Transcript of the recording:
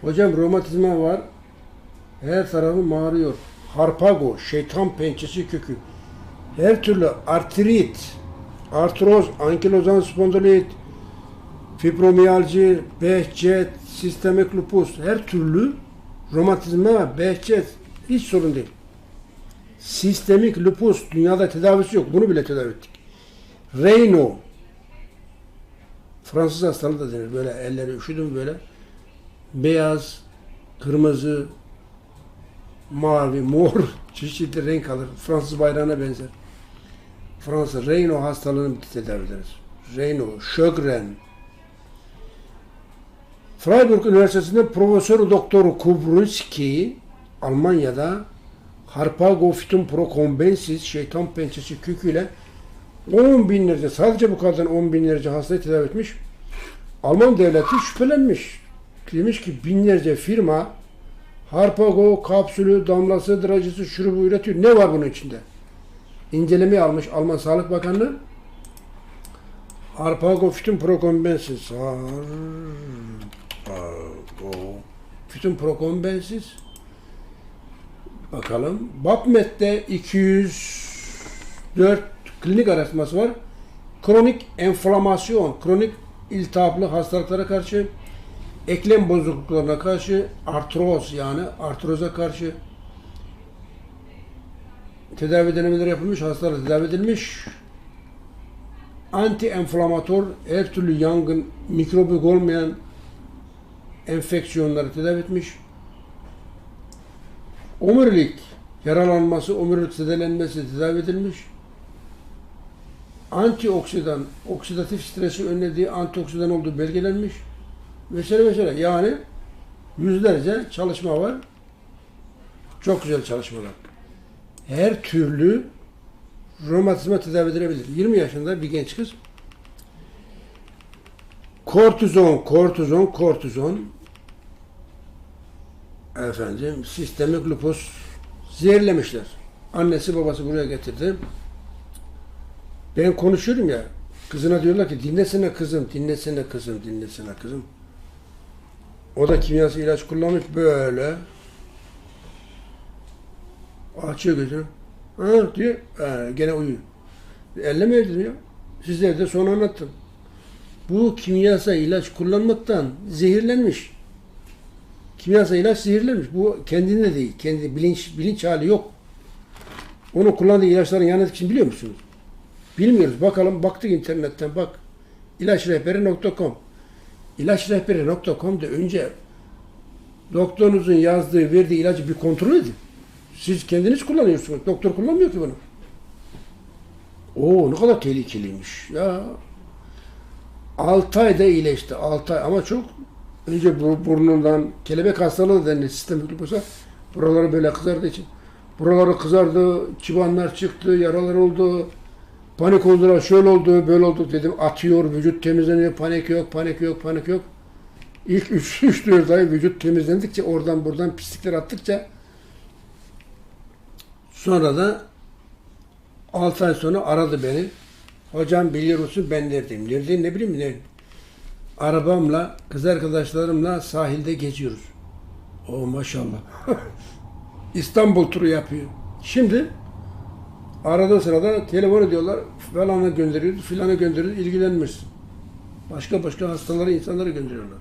Hocam romatizma var. Her tarafım ağrıyor. Harpago, şeytan pençesi kökü. Her türlü artrit, artroz, ankilozan spondilit, fibromiyalji, behçet, sistemik lupus, her türlü romatizma, behçet hiç sorun değil. Sistemik lupus dünyada tedavisi yok. Bunu bile tedavi ettik. Raynaud Fransız hastalığı da denir. Böyle elleri üşüdüm böyle. Beyaz, kırmızı, mavi, mor çeşitli renk alır. Fransız bayrağına benzer. Fransa Raynaud hastalığını tedavi ederiz. Raynaud, Sjögren. Freiburg Üniversitesi'nde Profesör Doktor Kubrunski Almanya'da Harpago Phytum procombensis şeytan pençesi köküyle 10 binlerce sadece bu kadın 10 binlerce hastayı tedavi etmiş. Alman devleti şüphelenmiş. Demiş ki binlerce firma Harpago kapsülü, damlası, dracısı, şurubu üretiyor. Ne var bunun içinde? İncelemeye almış Alman Sağlık Bakanlığı. Harpago Phytum procombensis. Harpago Phytum procombensis. Bakalım. BAPMET'te 204 klinik araştırması var. Kronik enflamasyon, kronik iltihaplı hastalıklara karşı, eklem bozukluklarına karşı, artroz yani artroza karşı tedavi denemeleri yapılmış, hastalar tedavi edilmiş. Anti-enflamator, her türlü yangın, mikrobik olmayan enfeksiyonları tedavi etmiş. Omurilik yaralanması, omurilik zedelenmesi tedavi edilmiş. Antioksidan, oksidatif stresi önlediği antioksidan olduğu belgelenmiş. Vesaire vesaire. Yani yüzlerce çalışma var. Çok güzel çalışmalar. Her türlü romatizma tedavi edilebilir. 20 yaşında bir genç kız kortizon, kortizon, kortizon efendim sistemik lupus zehirlemişler. Annesi babası buraya getirdi. Ben konuşuyorum ya. Kızına diyorlar ki dinlesene kızım, dinlesene kızım, dinlesene kızım. O da kimyasal ilaç kullanmış böyle. Açıyor gözünü. Ha diyor. Ha, gene uyuyor. Elleme dedim ya. Sizlere de sonra anlattım. Bu kimyasal ilaç kullanmaktan zehirlenmiş. Kimyasal ilaç zehirlenmiş. Bu kendinde değil. Kendi bilinç bilinç hali yok. Onu kullandığı ilaçların yan etkisini biliyor musunuz? Bilmiyoruz. Bakalım baktık internetten bak. İlaçrehberi.com İlaçrehberi.com'da önce doktorunuzun yazdığı, verdiği ilacı bir kontrol edin. Siz kendiniz kullanıyorsunuz. Doktor kullanmıyor ki bunu. Oo ne kadar tehlikeliymiş. Ya 6 ayda iyileşti. 6 ay ama çok önce bu burnundan kelebek hastalığı denir sistemik lupusa. Buraları böyle kızardığı için. Buraları kızardı, çıbanlar çıktı, yaralar oldu. Panik oldular, şöyle oldu, böyle oldu dedim. Atıyor, vücut temizleniyor, panik yok, panik yok, panik yok. İlk 3-4 ay vücut temizlendikçe, oradan buradan pislikler attıkça sonra da 6 ay sonra aradı beni. Hocam biliyor musun ben neredeyim? Neredeyim ne bileyim ne? Arabamla, kız arkadaşlarımla sahilde geziyoruz. O maşallah. İstanbul turu yapıyor. Şimdi arada sırada telefon ediyorlar. Falana gönderiyoruz, filana gönderiyoruz, ilgilenmişsin. Başka başka hastaları, insanları gönderiyorlar.